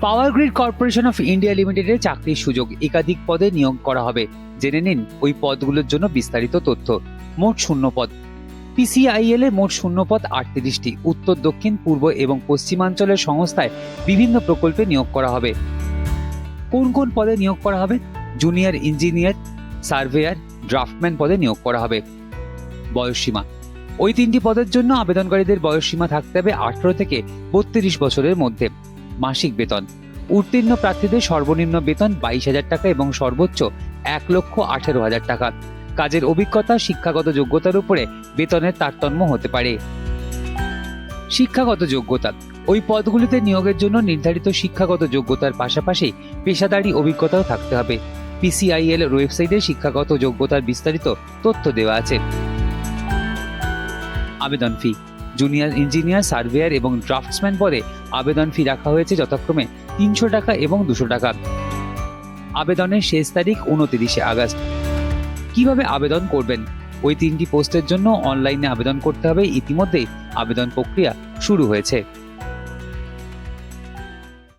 Power grid corporation of India লিমিটেডে চাকরির সুযোগ একাধিক পদে নিয়োগ করা হবে। জেনে নিন ওই পদগুলোর জন্য বিস্তারিত তথ্য। মোট শূন্য পদ। পিসিআইএল এ মোট শূন্য পদ আটত্রিশটি। উত্তর, দক্ষিণ, পূর্ব এবং পশ্চিমাঞ্চলের সংস্থায় বিভিন্ন প্রকল্পে নিয়োগ করা হবে। কোন কোন পদে নিয়োগ করা হবে? জুনিয়র ইঞ্জিনিয়ার সার্ভেয়ার ড্রাফটম্যান পদে নিয়োগ করা হবে। বয়সসীমা ওই তিনটি পদের জন্য আবেদনকারীদের বয়সসীমা থাকতে হবে আঠারো থেকে বত্রিশ বছরের মধ্যে। মাসিক বেতন। উত্তীর্ণ প্রার্থীদের সর্বনিম্ন বেতন বাইশ হাজার টাকা এবং সর্বোচ্চ এক লক্ষ আঠেরো হাজার টাকা। কাজের অভিজ্ঞতা, শিক্ষাগত যোগ্যতার উপরে বেতনের তারতম্য হতে পারে। শিক্ষাগত যোগ্যতা। ওই পদগুলিতে নিয়োগের জন্য নির্ধারিত শিক্ষাগত যোগ্যতার পাশাপাশি পেশাদারি অভিজ্ঞতাও থাকতে হবে। পিসিআইএল ওয়েবসাইটে শিক্ষাগত যোগ্যতার বিস্তারিত তথ্য দেওয়া আছে। আবেদন ফি। জুনিয়র ইঞ্জিনিয়ার, সার্ভেয়ার এবং ড্রাফটসম্যান পদে আবেদন ফি রাখা হয়েছে যথাক্রমে তিনশো টাকা এবং দুশো টাকা। আবেদনের শেষ তারিখ উনতিরিশে আগস্ট। কীভাবে আবেদন করবেন? ওই তিনটি পোস্টের জন্য অনলাইনে আবেদন করতে হবে। ইতিমধ্যেই আবেদন প্রক্রিয়া শুরু হয়েছে।